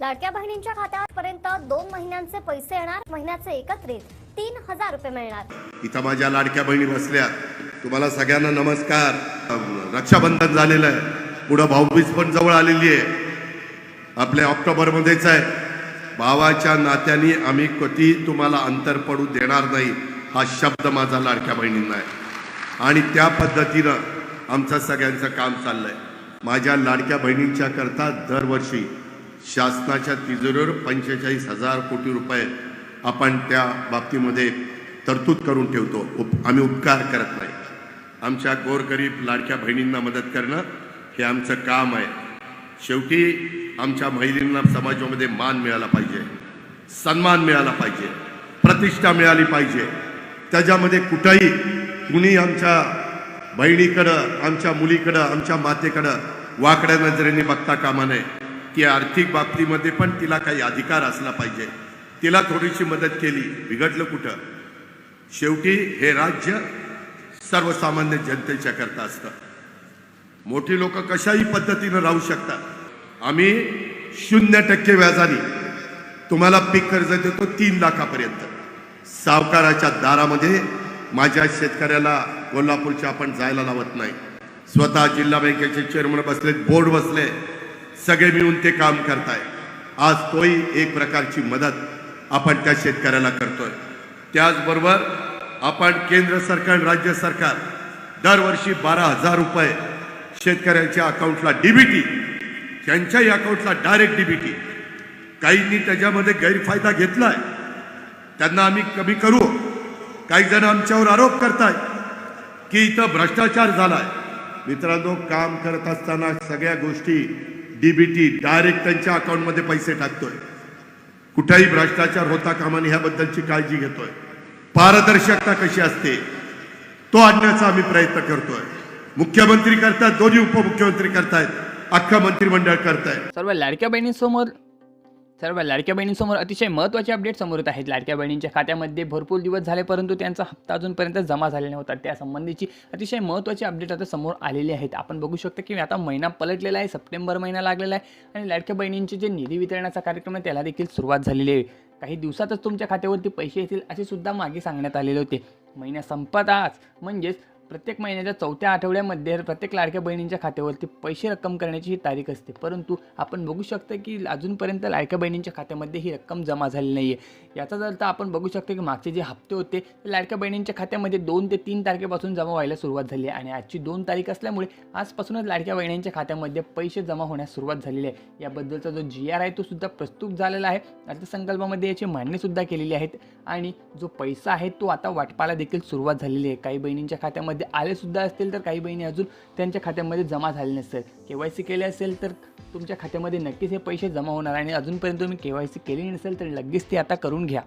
लाडक्या बहिणींच्या खात्यापर्यंत दोन महिन्यांचे पैसे येणार महिन्याचे एकत्रित तीन हजार रुपये मिळणार. इथं माझ्या लाडक्या बहिणी बसल्या. तुम्हाला सगळ्यांना नमस्कार. रक्षाबंधन झालेलं आहे. पुढं भाऊबीज पण जवळ आलेली आहे. आपल्या ऑक्टोबरमध्येच आहे. भावाच्या नात्याने आम्ही कधी तुम्हाला अंतर पडू देणार नाही हा शब्द माझा लाडक्या बहिणींना आहे. आणि त्या पद्धतीनं आमचं सगळ्यांचं काम चाललंय. माझ्या लाडक्या बहिणींच्या करता दरवर्षी शासनाच्या तिजोरीवर पंचेचाळीस हजार कोटी रुपये आपण त्या बाबतीमध्ये तरतूद करून ठेवतो. उप आम्ही उपकार करत नाही. आमच्या गोरगरीब लाडक्या बहिणींना मदत करणं हे आमचं काम आहे. शेवटी आमच्या महिलांना समाजामध्ये मान मिळाला पाहिजे. सन्मान मिळाला पाहिजे. प्रतिष्ठा मिळाली पाहिजे. त्याच्यामध्ये कुठंही कुणी आमच्या बहिणीकडं आमच्या मुलीकडं आमच्या मातेकडं वाकड्या नजरेने बघता कामा नये. की आर्थिक बाबतीमध्ये पण तिला काही अधिकार असला पाहिजे. तिला थोडीशी मदत केली. बिघडलं कुठं? शेवटी हे राज्य सर्वसामान्य जनतेच्या करता असतं. मोठी लोक कशाही पद्धतीनं राहू शकतात. आम्ही शून्य टक्के व्याजाने तुम्हाला पीक कर्ज देतो तीन लाखापर्यंत. सावकाराच्या दारामध्ये माझ्या शेतकऱ्याला कोल्हापूरच्या आपण जायला लावत नाही. स्वतः जिल्हा बँकेचे चेअरमन बसलेत बोर्ड बसले. सगळे मिळून ते काम करताय. आज तोही एक प्रकारची मदत आपण त्या शेतकऱ्याला करतोय. त्याचबरोबर आपण केंद्र सरकार राज्य सरकार दरवर्षी बारा हजार रुपये शेतकऱ्यांच्या अकाउंटला डीबीटी त्यांच्याही अकाउंटला डायरेक्ट डीबीटी काहींनी त्याच्यामध्ये गैरफायदा घेतलाय. त्यांना आम्ही कमी करू. काही जण आमच्यावर आरोप करताय की इथं भ्रष्टाचार झालाय. मित्रांनो काम करत असताना सगळ्या गोष्टी डीबीटी डायरेक्ट त्यांच्या अकाउंटमध्ये पैसे टाकतोय. कुठेही भ्रष्टाचार होता कामा नये ह्याबद्दलची काळजी घेतोय. पारदर्शकता कशी असते तो आणण्याचा आम्ही प्रयत्न करतोय. मुख्यमंत्री करतायत दोन्ही उपमुख्यमंत्री करतायत अख्खं मंत्रिमंडळ करतायत सर्व लाडक्या बहिणींसमोर सर्व लाडक्या बहिणींसमोर अतिशय महत्त्वाचे अपडेट समोर येत आहेत. लाडक्या बहिणींच्या खात्यामध्ये भरपूर दिवस झाले परंतु त्यांचा हप्ता अजूनपर्यंत जमा झालेला नव्हता. त्यासंबंधीची अतिशय महत्त्वाची अपडेट आता समोर आलेली आहेत. आपण बघू शकतो की आता महिना पलटलेला आहे सप्टेंबर महिना लागलेला आहे आणि लाडक्या बहिणींचे जे निधी वितरणाचा कार्यक्रम आहे त्याला देखील सुरुवात झालेली आहे. काही दिवसातच तुमच्या खात्यावरती पैसे येतील असे सुद्धा मागे सांगण्यात आलेले होते. महिन्या संपत आज. म्हणजेच प्रत्येक महिन्याच्या चौथ्या आठवड्यामध्ये प्रत्येक लाडक्या बहिणींच्या खात्यावरती पैसे रक्कम करण्याची ही तारीख असते. परंतु आपण बघू शकतो की अजूनपर्यंत लाडक्या बहिणींच्या खात्यामध्ये ही रक्कम जमा झाली नाही आहे याचाच अर्थ आपण बघू शकतो की मागचे जे हप्ते होते ते लाडक्या बहिणींच्या खात्यामध्ये दोन ते तीन तारखेपासून जमा व्हायला सुरुवात झाली आहे. आणि आजची दोन तारीख असल्यामुळे आजपासूनच लाडक्या बहिणींच्या खात्यामध्ये पैसे जमा होण्यास सुरुवात झालेली आहे. याबद्दलचा जो जी आर आहे तो सुद्धा प्रस्तुत झालेला आहे. अर्थसंकल्पामध्ये याची मांडणीसुद्धा केलेली आहेत. आणि जो पैसा आहे तो आता वाटपाला देखील सुरुवात झालेली आहे. काही बहिणींच्या खात्यामध्ये आले सुद्धा असतील तर काही बहिणी अजून त्यांच्या खात्यामध्ये जमा झाले नसेल के वाय सी केले असेल तर तुमच्या खात्यामध्ये नक्कीच हे पैसे जमा होणार आणि अजूनपर्यंत तुम्ही के वाय सी केली नसेल तर लगेच ते आता करून घ्या.